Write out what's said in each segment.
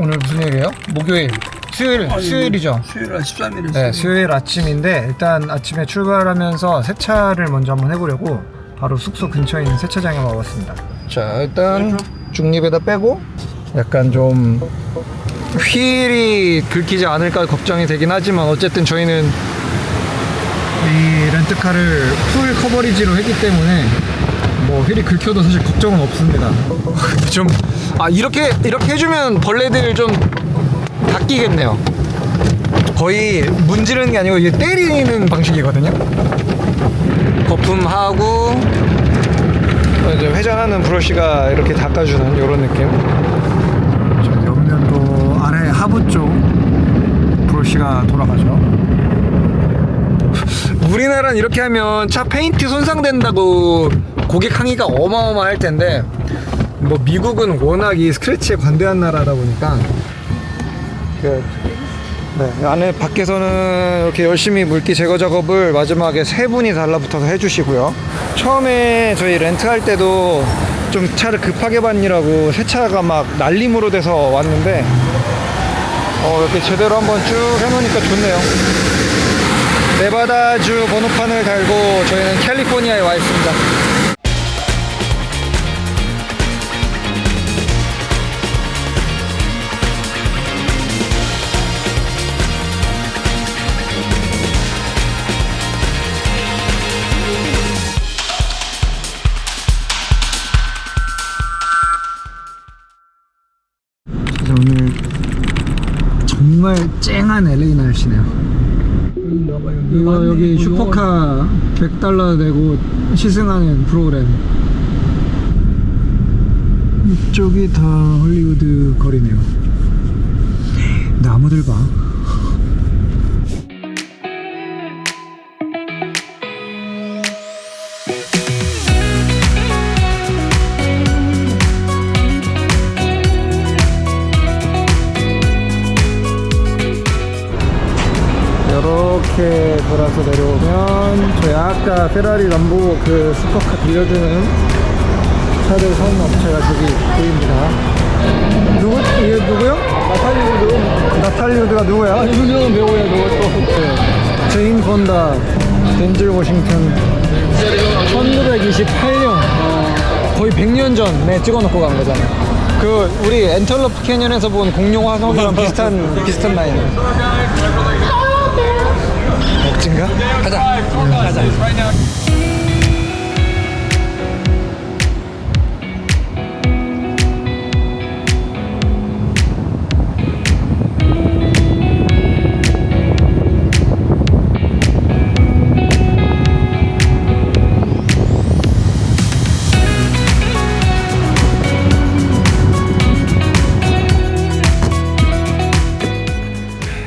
오늘 무슨 요일이에요? 목요일. 수요일, 수요일이죠. 수요일 13일에 네, 수요일 아침인데 일단 아침에 출발하면서 세차를 먼저 한번 해보려고 바로 숙소 근처에 있는 세차장에 와봤습니다. 자, 일단 중립에다 빼고 약간 좀 휠이 긁히지 않을까 걱정이 되긴 하지만 어쨌든 저희는 이 렌트카를 풀 커버리지로 했기 때문에 뭐 휠이 긁혀도 사실 걱정은 없습니다. 좀 아 이렇게 이렇게 해주면 벌레들 좀 닦이겠네요. 거의 문지르는 게 아니고 이게 때리는 방식이거든요. 거품하고 어, 이제 회전하는 브러쉬가 이렇게 닦아주는 이런 느낌. 저 옆면도 아래 하부 쪽 브러쉬가 돌아가죠. 우리나라는 이렇게 하면 차 페인트 손상된다고 고객 항의가 어마어마할 텐데 뭐 미국은 워낙 이 스크래치에 관대한 나라다 보니까 그 네, 안에 밖에서는 이렇게 열심히 물기 제거 작업을 마지막에 세 분이 달라붙어서 해주시고요. 처음에 저희 렌트할 때도 좀 차를 급하게 받느라고 세차가 막 날림으로 돼서 왔는데 어, 이렇게 제대로 한번 쭉 해놓으니까 좋네요. 네바다주 번호판을 달고 저희는 캘리포니아에 와 있습니다. 쨍한 LA 날씨네요. 이거 여기 슈퍼카 100달러 내고 시승하는 프로그램. 이쪽이 다 헐리우드 거리네요. 나무들 봐. 돌아서 내려오면 저희 아까 페라리 람보 그 슈퍼카 빌려주는 차들 사는 업체가 저기 보입니다. 누구? 이게 누구요? 나탈리우드. 나탈리우드가 누구야? 유명 배우야 누구 또? 네. 제인 폰다, 덴젤 워싱턴. 1928년. 거의 100년 전에 찍어놓고 간 거잖아. 그 우리 엔털러프 캐년에서 본 공룡 화성이랑 비슷한 비슷한 라인. 멋진가? 가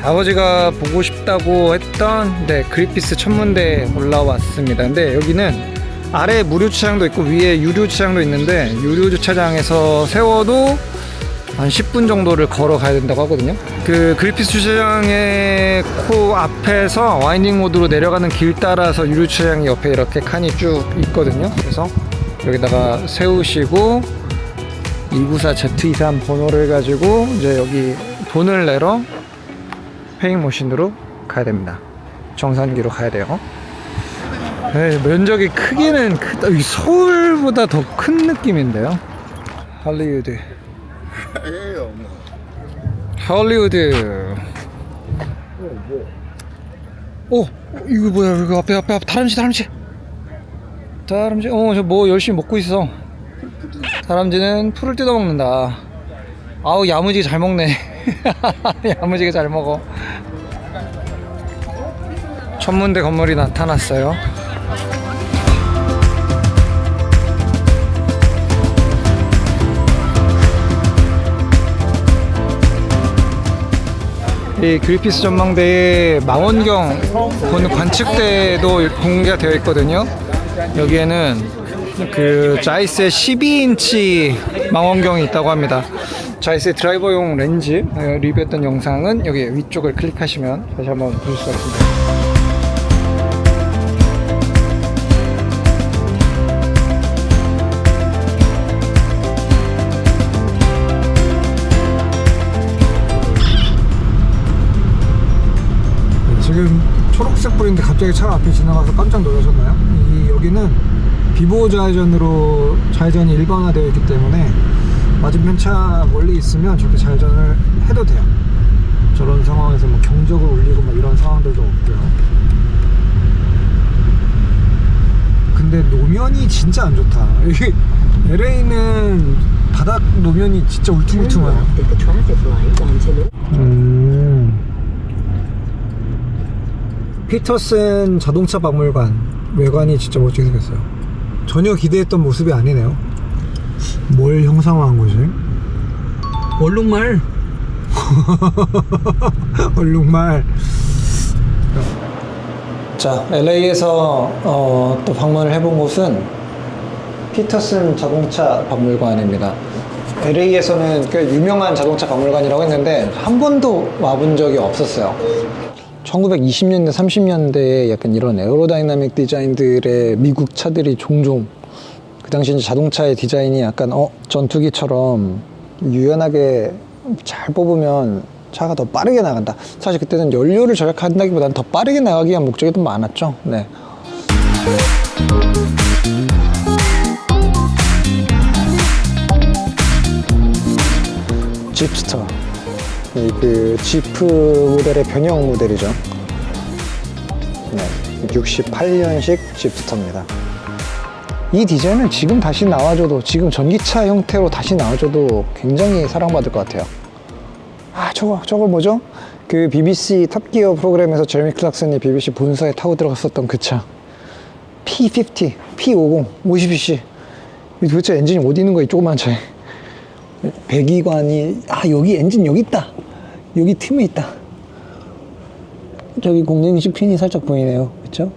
아버지가 보고 싶다고 했던 네, 그리피스 천문대에 올라왔습니다. 근데 여기는 아래 무료 주차장도 있고 위에 유료 주차장도 있는데 유료 주차장에서 세워도 한 10분 정도를 걸어 가야 된다고 하거든요. 그 그리피스 주차장의 코 앞에서 와인딩 모드로 내려가는 길 따라서 유료 주차장 옆에 이렇게 칸이 쭉 있거든요. 그래서 여기다가 세우시고 294Z23 번호를 가지고 이제 여기 돈을 내러 페잉 머신으로 가야 됩니다. 정산기로 가야 돼요. 네, 면적이 크기는 크다. 이 서울보다 더 큰 느낌인데요. 할리우드. 할리우드. 오, 이거 뭐야? 이거 앞에 앞에 앞에 다람쥐 다람쥐. 다람쥐. 어, 저 뭐 열심히 먹고 있어. 다람쥐는 풀을 뜯어 먹는다. 아우 야무지게 잘 먹네. 야무지게 잘 먹어. 천문대 건물이 나타났어요. 이 그리피스 전망대에 망원경 보는 관측대도 공개가 되어 있거든요. 여기에는 그 자이스의 12인치 망원경이 있다고 합니다. 자 이제 드라이버용 렌즈 어, 리뷰했던 영상은 여기 위쪽을 클릭하시면 다시 한번 보실 수 있습니다 네, 지금 초록색 불인데 갑자기 차 앞에 지나가서 깜짝 놀라셨나요? 이 여기는 비보호 좌회전으로 좌회전이 일반화되어 있기 때문에 맞은편 차 멀리 있으면 저렇게 좌회전을 해도 돼요. 저런 상황에서 뭐 경적을 울리고 막 이런 상황들도 없고요. 근데 노면이 진짜 안 좋다. 여기 LA는 바닥 노면이 진짜 North. 음. 피터슨 자동차 박물관 외관이 진짜 멋지게 생겼어요. 전혀 기대했던 모습이 아니네요. 뭘 형상화한 거지? 얼룩말 얼룩말. 자, LA에서 어, 또 방문을 해본 곳은 피터슨 자동차 박물관입니다. LA에서는 꽤 유명한 자동차 박물관이라고 했는데 한 번도 와본 적이 없었어요. 1920년대, 30년대에 약간 이런 에어로다이나믹 디자인들의 미국 차들이 종종 그 당시 자동차의 디자인이 약간 어 전투기처럼 유연하게 잘 뽑으면 차가 더 빠르게 나간다. 사실 그때는 연료를 절약한다기보다는 더 빠르게 나가기 위한 목적이 더 많았죠. 네. 집스터. 이그 지프 모델의 변형 모델이죠. 네. 68년식 집스터입니다. 이 디자인은 지금 다시 나와줘도 지금 전기차 형태로 다시 나와줘도 굉장히 사랑받을 것 같아요. 아 저거 저거 뭐죠? 그 BBC 탑기어 프로그램에서 제레미 클락슨이 BBC 본사에 타고 들어갔었던 그 차 P50, P50, 50cc 이 도대체 엔진이 어디 있는 거야 이 조그만 차에 배기관이 아 여기 엔진 여기 있다 여기 틈에 있다 저기 공랭식 핀이 살짝 보이네요 그쵸?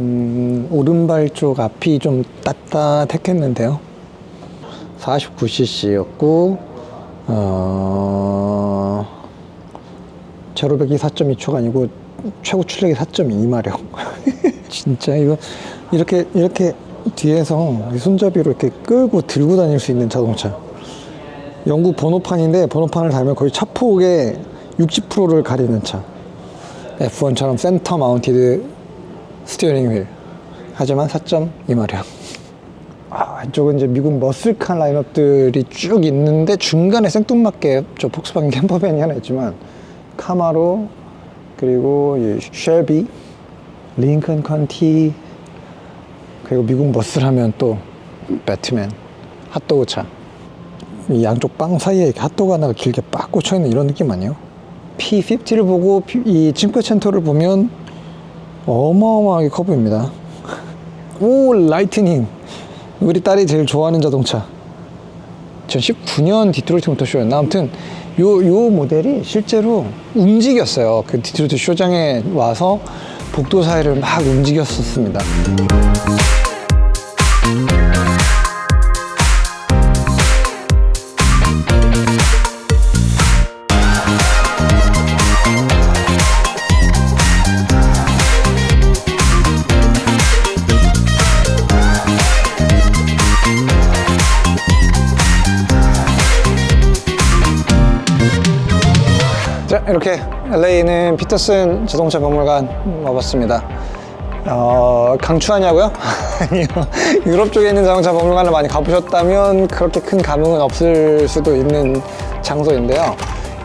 음, 오른발 쪽 앞이 좀 따뜻했겠는데요. 49cc였고, 어, 제로백이 4.2초가 아니고 최고 출력이 4.2마력. 진짜 이거 이렇게 이렇게 뒤에서 이 손잡이로 이렇게 끌고 들고 다닐 수 있는 자동차. 영국 번호판인데 번호판을 달면 거의 차폭의 60%를 가리는 차. F1처럼 센터 마운티드 스티어링 휠. 하지만 4.2마력. 아, 이쪽은 이제 미국 머슬칸 라인업들이 쭉 있는데 중간에 생뚱맞게 저 폭스바겐 캠퍼밴이 하나 있지만 카마로 그리고 이 쉘비, 링컨 컨티 그리고 미국 머슬 하면 또 배트맨, 핫도그 차. 이 양쪽 빵 사이에 핫도그 하나가 길게 빡 꽂혀 있는 이런 느낌 아니에요? P50를 보고 이 칭크첸토를 보면 어마어마하게 커 보입니다. 오, 라이트닝. 우리 딸이 제일 좋아하는 자동차. 2019년 디트로이트 모터쇼였나? 아무튼 요, 요 모델이 실제로 움직였어요. 그 디트로이트 쇼장에 와서 복도 사이를 막 움직였었습니다. 이렇게 LA는 피터슨 자동차 박물관 와봤습니다. 어, 강추하냐고요? 아니요. 유럽 쪽에 있는 자동차 박물관을 많이 가보셨다면 그렇게 큰 감흥은 없을 수도 있는 장소인데요.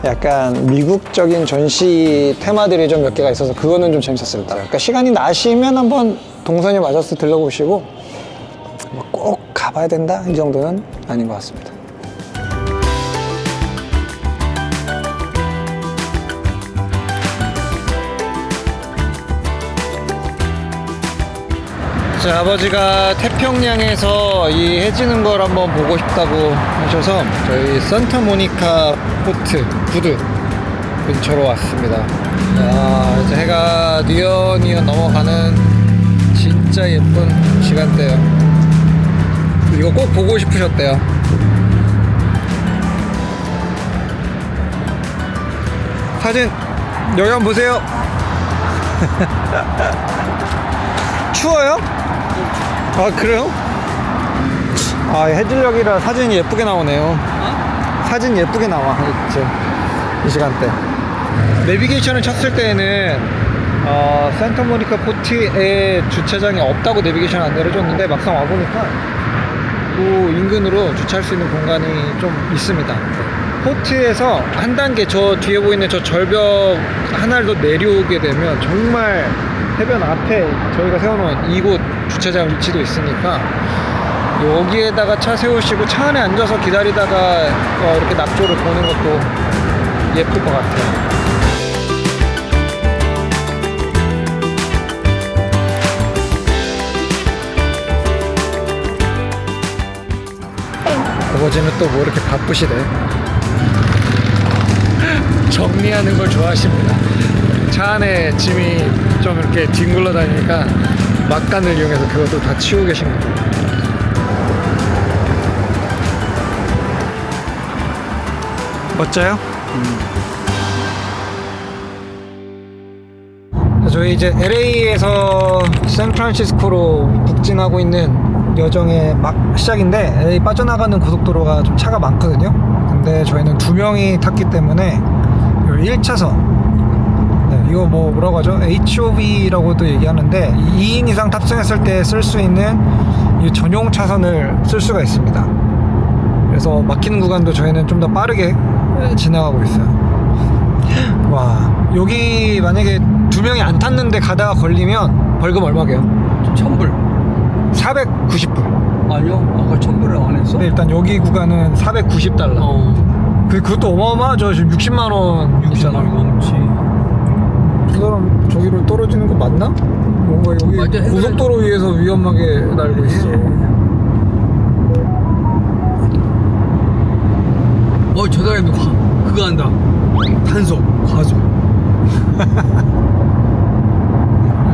약간 미국적인 전시 테마들이 좀 몇 개가 있어서 그거는 좀 재밌었습니다. 그러니까 시간이 나시면 한번 동선이 맞아서 들러보시고 뭐 꼭 가봐야 된다 이 정도는 아닌 것 같습니다. 제 아버지가 태평양에서 이 해지는 걸 한번 보고 싶다고 하셔서 저희 산타모니카 포트 부두 근처로 왔습니다. 야, 이제 해가 뉘엿뉘엿 넘어가는 진짜 예쁜 시간대요. 이거 꼭 보고 싶으셨대요. 사진 여기 한번 보세요. 추워요? 아 그래요? 아 해질녘이라 사진이 예쁘게 나오네요 사진 예쁘게 나와 이제 이 시간대 내비게이션을 쳤을 때에는 어, 산타모니카 포트에 주차장이 없다고 내비게이션 안내를 줬는데 막상 와보니까 그 인근으로 주차할 수 있는 공간이 좀 있습니다. 포트에서 한 단계 저 뒤에 보이는 저 절벽 하나를 더 내려오게 되면 정말 해변 앞에 저희가 세워놓은 이곳 주차장 위치도 있으니까 여기에다가 차 세우시고 차 안에 앉아서 기다리다가 어, 이렇게 낙조를 보는 것도 예쁠 것 같아요. 아버지는 또 뭐 이렇게 바쁘시대. 정리하는 걸 좋아하십니다. 차 안에 짐이 좀 이렇게 뒹굴러 다니니까 막간을 이용해서 그것도 다 치우고 계신 겁니다. 멋져요? 저희 이제 LA에서 샌프란시스코로 북진하고 있는 여정의 막 시작인데 LA 빠져나가는 고속도로가 좀 차가 많거든요. 근데 저희는 두 명이 탔기 때문에 1차선 네, 이거 뭐 뭐라고 하죠? HOV라고도 얘기하는데 2인 이상 탑승했을 때 쓸 수 있는 이 전용 차선을 쓸 수가 있습니다. 그래서 막히는 구간도 저희는 좀 더 빠르게 지나가고 있어요. 와 여기 만약에 두 명이 안 탔는데 가다가 걸리면 벌금 얼마게요? 천불 490불. 아니요 아까 천불을 안 했어? 근데 일단 여기 구간은 490달러. 어 그 그것도 어마어마하죠. 지금 60만 원. 60만 원 넘지 저 사람 저기로 떨어지는 거 맞나? 뭔가 여기 맞아, 고속도로 위에서 위험하게 날고 있어. 어저 사람이 과, 그거 한다 단속 과속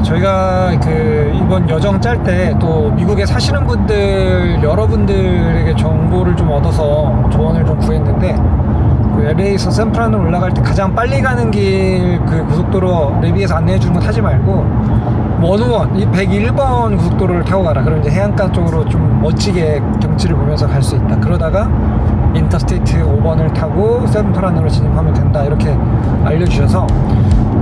저희가 그 이번 여정 짤 때 또 미국에 사시는 분들 여러분들에게 정보를 좀 얻어서 조언을 좀 구했는데 그 LA에서 샌프란으로 올라갈 때 가장 빨리 가는 길 그 고속도로 내비에서 안내해 주는 거 타지 말고 원우원 이 101번 고속도로를 타고 가라. 그럼 이제 해안가 쪽으로 좀 멋지게 경치를 보면서 갈 수 있다. 그러다가 인터스테이트 5번을 타고 샌프란으로 진입하면 된다. 이렇게 알려주셔서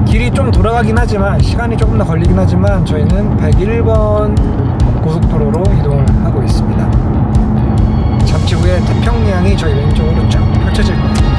길이 좀 돌아가긴 하지만 시간이 조금 더 걸리긴 하지만 저희는 101번 고속도로로 이동을 하고 있습니다. 잠시 후에 태평양이 저희 왼쪽으로 쫙 펼쳐질 거예요.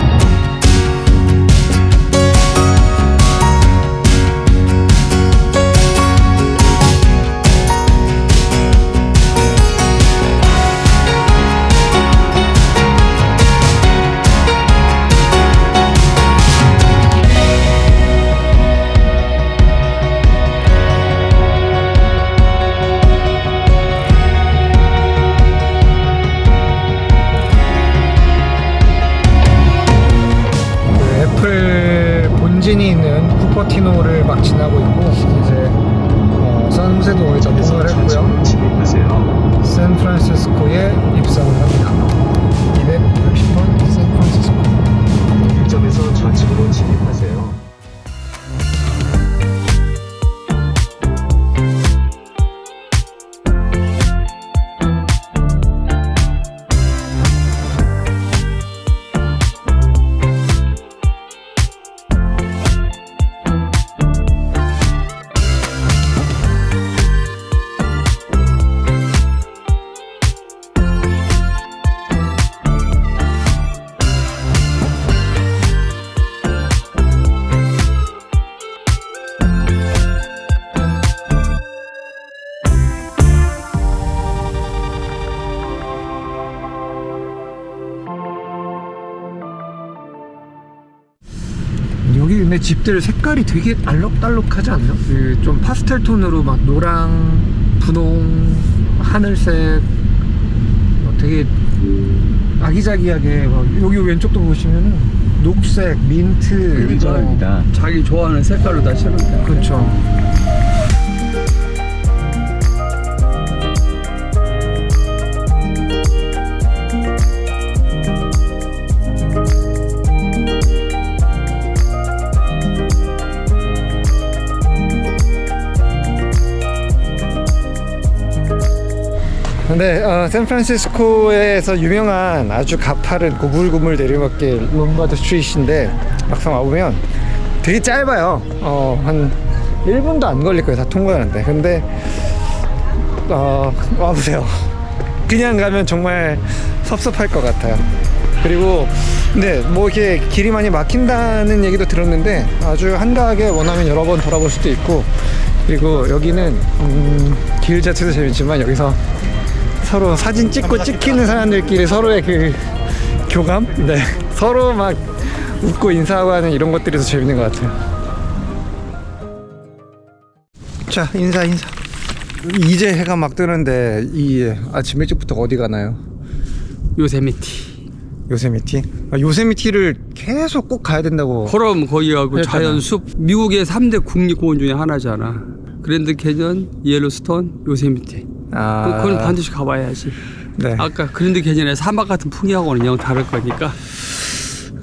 집들 색깔이 되게 알록달록하지 않나요? 그 좀 파스텔 톤으로 막 노랑, 분홍, 하늘색 어, 되게 아기자기하게 막 여기 왼쪽도 보시면은 녹색, 민트 그러니까 자기 좋아하는 색깔로 다 칠했다 그렇죠. 근데 어, 샌프란시스코에서 유명한 아주 가파른 고물고물 내리막길 롬바드 스트리트인데 막상 와보면 되게 짧아요. 어, 한 1분도 안 걸릴 거예요 다 통과하는데. 근데 어, 와보세요. 그냥 가면 정말 섭섭할 것 같아요. 그리고 근데 뭐 이렇게 길이 많이 막힌다는 얘기도 들었는데 아주 한가하게 원하면 여러 번 돌아볼 수도 있고 그리고 여기는 음, 길 자체도 재밌지만 여기서 서로 사진 찍고 찍히는 사람들끼리 서로의 그 교감? 네 서로 막 웃고 인사하고 하는 이런 것들이 더 재밌는 것 같아요 자 인사 인사 이제 해가 막 뜨는데 이 아침 일찍부터 어디 가나요? 요세미티. 요세미티? 아, 요세미티를 계속 꼭 가야 된다고 그럼 거기하고 그랬잖아. 자연숲 미국의 3대 국립공원 중에 하나잖아. 그랜드 캐년, 이엘로스톤, 요세미티. 아, 그건 반드시 가봐야지. 네 아까 그랜드 캐년의 사막 같은 풍경하고는 영 다를 거니까.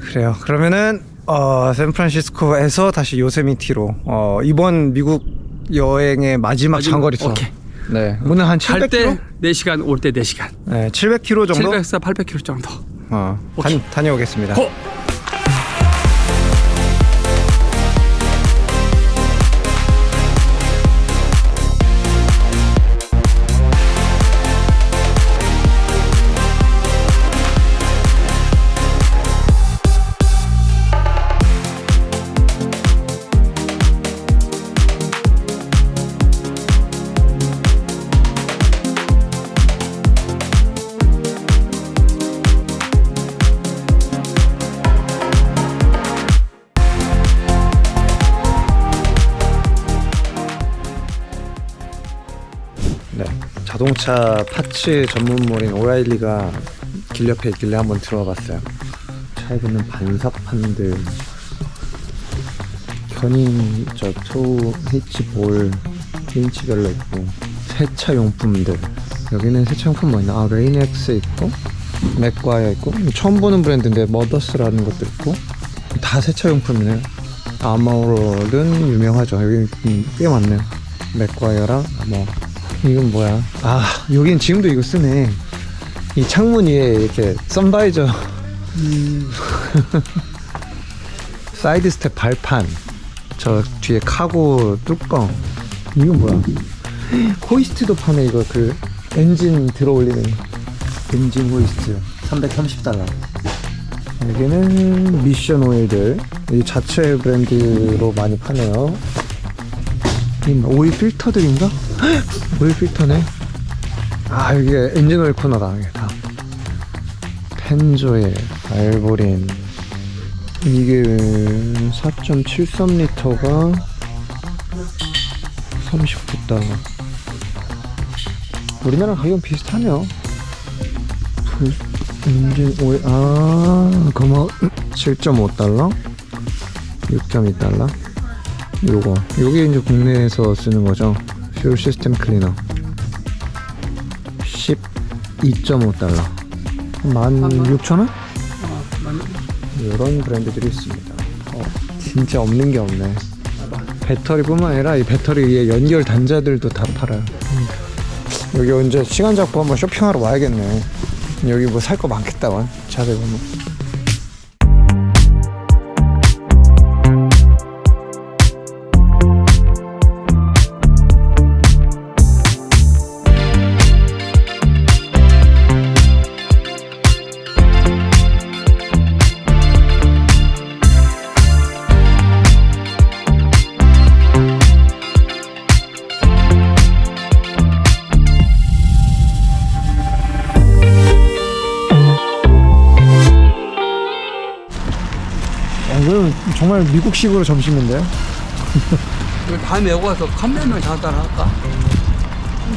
그래요 그러면은 어, 샌프란시스코에서 다시 요세미티로 어, 이번 미국 여행의 마지막 마지막- 장거리 투어 오케이. 네 오늘 한갈 700km? 때 4시간, 올 때 4시간. 네 700km 정도? 700에서 800km 정도. 어, 오케이. 다, 다녀오겠습니다 고! 자동차 파츠 전문몰인 오라일리가 길 옆에 있길래 한번 들어와 봤어요. 차에 붙는 반사판들, 견인 저토 히치볼 인치별로 있고 세차 용품들. 여기는 세차 용품 뭐 있나? 아 레이넥스 있고 맥과이어 있고 처음 보는 브랜드인데 머더스라는 것도 있고 다 세차 용품이네요. 아마오롤은 유명하죠. 여기 음, 꽤 많네요. 맥과이어랑 뭐 이건 뭐야? 아 여긴 지금도 이거 쓰네. 이 창문 위에 이렇게 선바이저. 사이드 스텝 발판. 저 뒤에 카고 뚜껑. 이건 뭐야? 호이스트도 파네 이거 그 엔진 들어 올리는. 엔진 호이스트. 330달러. 여기는 미션 오일들. 이 자체 브랜드로 많이 파네요. 이 뭐, 오일 필터들인가? 오일 필터네. 아 여기가 엔진 오일 코너다 이게 다. 펜조일 알보린. 이게 4.73리터가 39달러 우리나라 가격은 비슷하네요. 불- 엔진 오일 아 그럼 7.5달러? 6.2달러? 요거. 요게 이제 국내에서 쓰는 거죠 퓨 시스템 클리너. 12.5달러. 16,000원? 이런 브랜드들이 있습니다. 어, 진짜 없는 게 없네. 배터리뿐만 아니라 이 배터리 위에 연결 단자들도 다 팔아요. 음. 여기 언제 시간 잡고 한번 쇼핑하러 와야겠네. 여기 뭐 살 거 많겠다 만 자세히 보면 정말 미국식으로 점심인데요 이거 다음에 오고 와서 컵라면 잠깐 할까?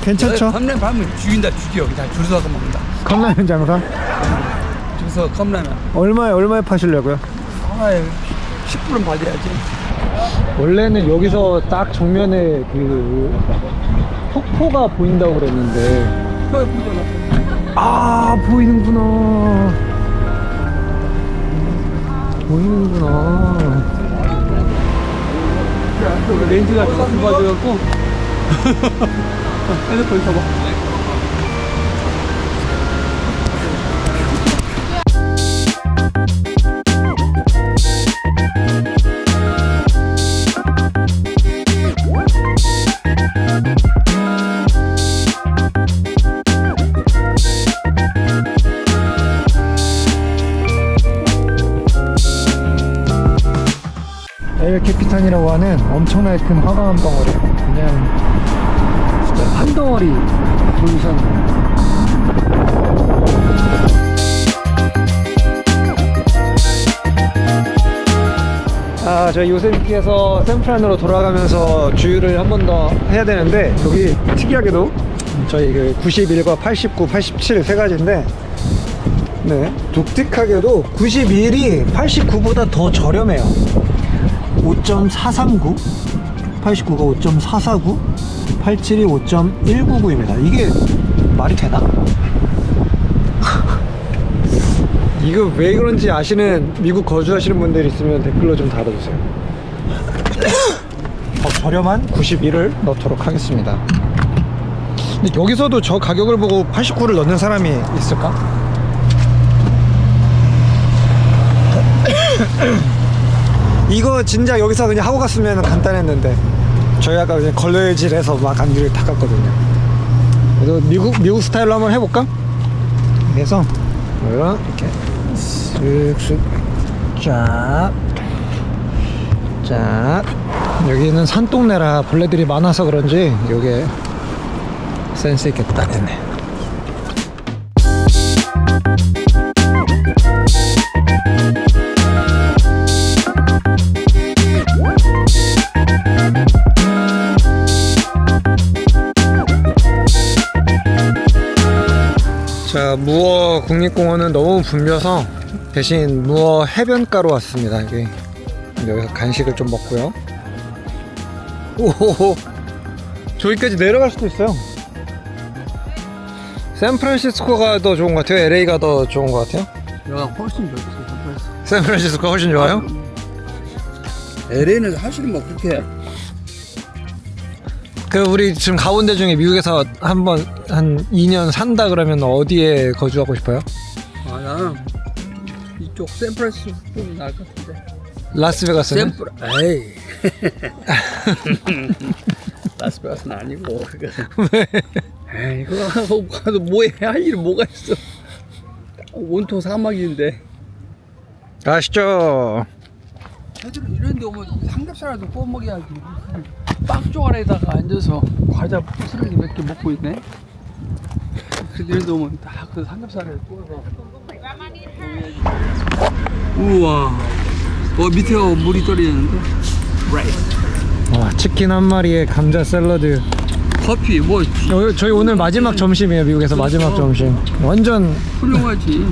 괜찮죠? 컵라면 하면 죽인다 죽여. 그냥 줄 서서 먹는다. 컵라면 장사 줄 서서 컵라면. 얼마에 얼마에 파시려고요? 아유, 10불은 받아야지. 원래는 여기서 딱 정면에 그 폭포가 보인다고 그랬는데. 아 보이는구나 렌즈가 다 좁아져갖고. 핸드폰 써봐. 캐피탄이라고 하는 엄청나게 큰 화강암 덩어리. 그냥 진짜 한 덩어리 돌산. 아, 저희 요세미키에서 샌프란으로 돌아가면서 주유를 한 번 더 해야 되는데 여기 특이하게도 저희 그 91과 89, 87 세 가지인데 네, 독특하게도 91이 89보다 더 저렴해요. 5.439, 89가 5.449, 87이 5.199입니다. 이게 말이 되나? 이거 왜 그런지 아시는 미국 거주하시는 분들 있으면 댓글로 좀 달아주세요. 더 저렴한 91을 넣도록 하겠습니다. 근데 여기서도 저 가격을 보고 89를 넣는 사람이 있을까? 이거 진짜 여기서 그냥 하고 갔으면 간단했는데 저희 아까 그냥 걸레질해서 막 안디를 닦았거든요. 그래서 미국 미국 스타일로 한번 해볼까? 그래서 이렇게 쓱쓱 쫙. 자 여기는 산동네라 벌레들이 많아서 그런지 요게 센스 딱 됐네. 국립공원은 너무 붐벼서 대신 무어 해변가로 왔습니다. 여기 여기서 간식을 좀 먹고요. 오호호, 저기까지 내려갈 수도 있어요. 샌프란시스코가 더 좋은 것 같아요. LA가 더 좋은 것 같아요. 내가 훨씬 좋지 샌프란시스코. 샌프란시스코가 훨씬 좋아요. LA는 사실 뭐 그렇게 그 우리 지금 가본 데 중에 미국에서 한번 한 2년 산다 그러면 어디에 거주하고 싶어요? 아 나는 이쪽 샌프란시스코 쪽이 나을 것 같은데. 라스베가스는? 샌프 에이. 라스베가스는 아니고 그거. 에이 그거 하고 뭐해 할일 뭐가 있어. 온통 사막인데. 아시죠? 애들은 이런 데 오면 삼겹살이라도 구워 먹어야지. 빵쪽 안에다가 앉아서 과자 부스러기 몇 개 먹고 있네. 이런 데 오면 다그 삼겹살을 구워서. 우와. 어 밑에 물이 떨어지는데. 와, 치킨 한 마리에 감자 샐러드. 커피 뭐 어, 저희 오늘 마지막 점심이에요. 미국에서 마지막 점심. 완전 훌륭하지.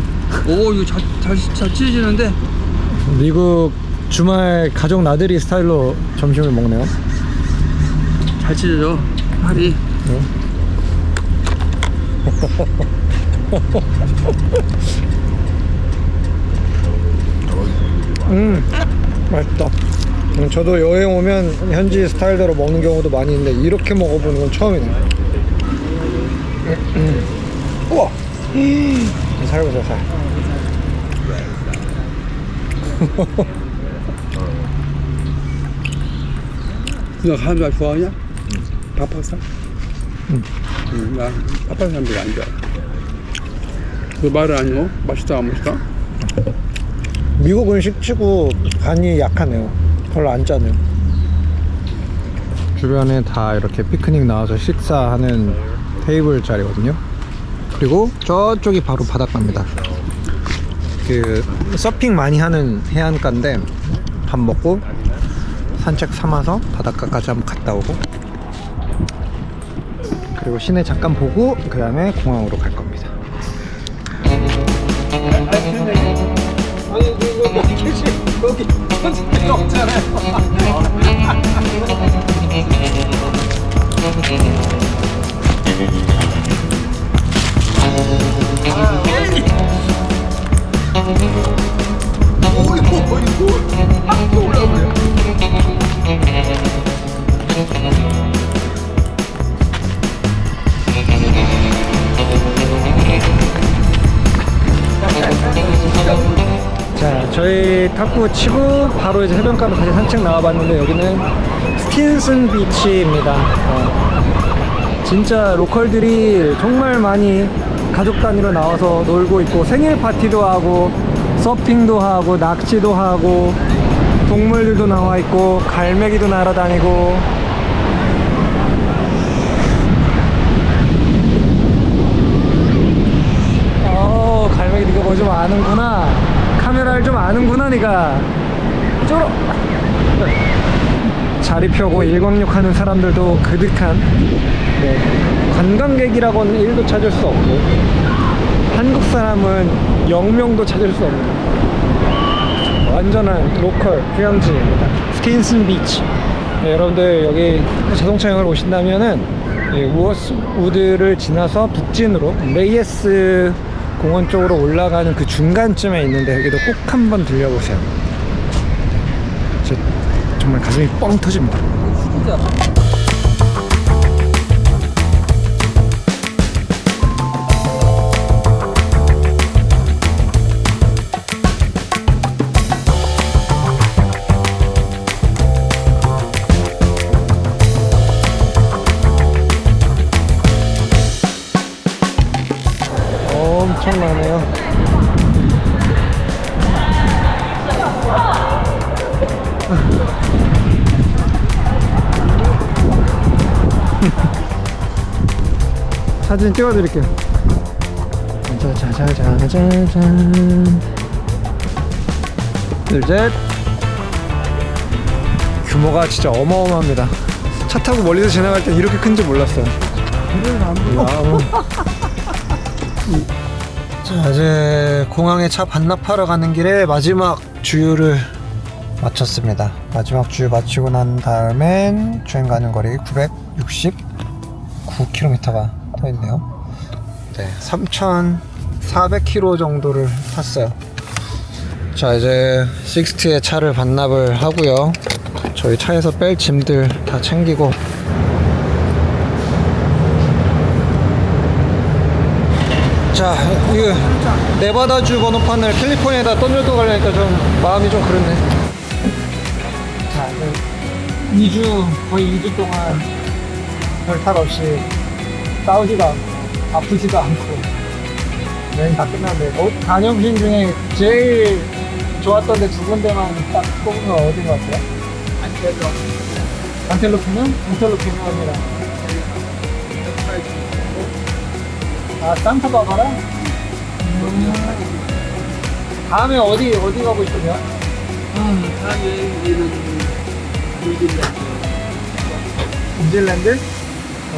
오 이거 잘, 잘, 잘 찢어지는데. 미국 주말 가족 나들이 스타일로 점심을 먹네요. 잘 찢어져. 팔이. 음, 맛있다. 음, 저도 여행 오면 현지 스타일대로 먹는 경우도 많이 있는데 이렇게 먹어보는 건 처음이네. 음. 우와, 살 보세요 살. 너 감자 좋아하냐? 밥박살? 응. 나 밥박살 별로 안 좋아해. 그 말은 아니고 맛있다 안 맛있다? 미국 음식 치고 간이 약하네요. 별로 안 짜네요. 주변에 다 이렇게 피크닉 나와서 식사하는 테이블 자리거든요. 그리고 저쪽이 바로 바닷가입니다. 그 서핑 많이 하는 해안가인데 밥 먹고 산책 삼아서 바닷가까지 한번 갔다 오고 그리고 시내 잠깐 보고 그 다음에 공항으로 갈 겁니다. 아니 이거 계시 여기 편집대가 없잖아요. 자, 저희 탁구 치고 바로 이제 해변가로 다시 산책 나와봤는데 여기는 스틴슨 비치입니다. 어, 진짜 로컬들이 정말 많이 가족 단위로 나와서 놀고 있고 생일 파티도 하고 서핑도 하고 낚시도 하고 동물들도 나와 있고 갈매기도 날아다니고. 어 갈매기 네가 뭐 좀 아는구나. 카메라를 좀 아는구나 네가. 쫄어 자리 펴고 일광욕하는 사람들도 그득한. 네, 관광객이라고는 1도 찾을 수 없고. 한국 사람은 0명도 찾을 수 없는 완전한 로컬 휴양지입니다. 스킨슨 비치. 네, 여러분들 여기 자동차 여행을 오신다면은 이 우어스 우드를 지나서 북진으로 레이에스 공원 쪽으로 올라가는 그 중간쯤에 있는데 여기도 꼭 한번 들려보세요. 저 정말 가슴이 뻥 터집니다 엄청나네요. 사진 찍어드릴게요. 짜자자자자잔 둘셋. 규모가 진짜 어마어마합니다. 차 타고 멀리서 지나갈 때 이렇게 큰지 몰랐어요. 와우. 자 이제 공항에 차 반납하러 가는 길에 마지막 주유를 마쳤습니다. 마지막 주유 마치고 난 다음엔 주행 가는 거리 969km가 더 있네요. 네 3,400km 정도를 탔어요. 자 이제 60에 차를 반납을 하고요. 저희 차에서 뺄 짐들 다 챙기고 자, 이거 네바다주 번호판을 캘리포니아에다 던져도 가려니까 좀 마음이 좀 그렇네. 자, 이제 2주, 거의 2주 동안 별탈 없이 싸우지도 않고, 아프지도 않고, 여행 다 끝났는데, 어, 다녀오신 중에 제일 좋았던 데 두 군데만 딱 꼽으면 어딘 것 같아요? 안텔로. 안텔로프는? 안텔로프 유명합 아, 산타바바라? 음. 다음에 어디, 어디 가고 싶으세요? 음, 다음 여행지는 뉴질랜드. 뉴질랜드?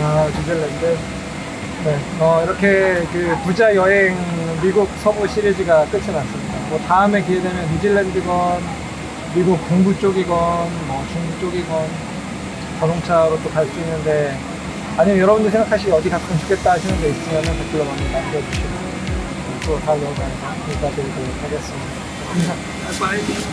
아, 뉴질랜드. 네, 어, 이렇게 그 부자 여행 미국 서부 시리즈가 끝이 났습니다. 뭐 다음에 기회 되면 뉴질랜드건, 미국 동부 쪽이건, 뭐 중부 쪽이건, 자동차로 또 갈 수 있는데, 아니면 여러분들 생각하시기 어디 갔으면 좋겠다 하시는 데 있으면 댓글로 많이 남겨주시고, 또 다음 영상에서 인사드리도록 하겠습니다. 감사합니다.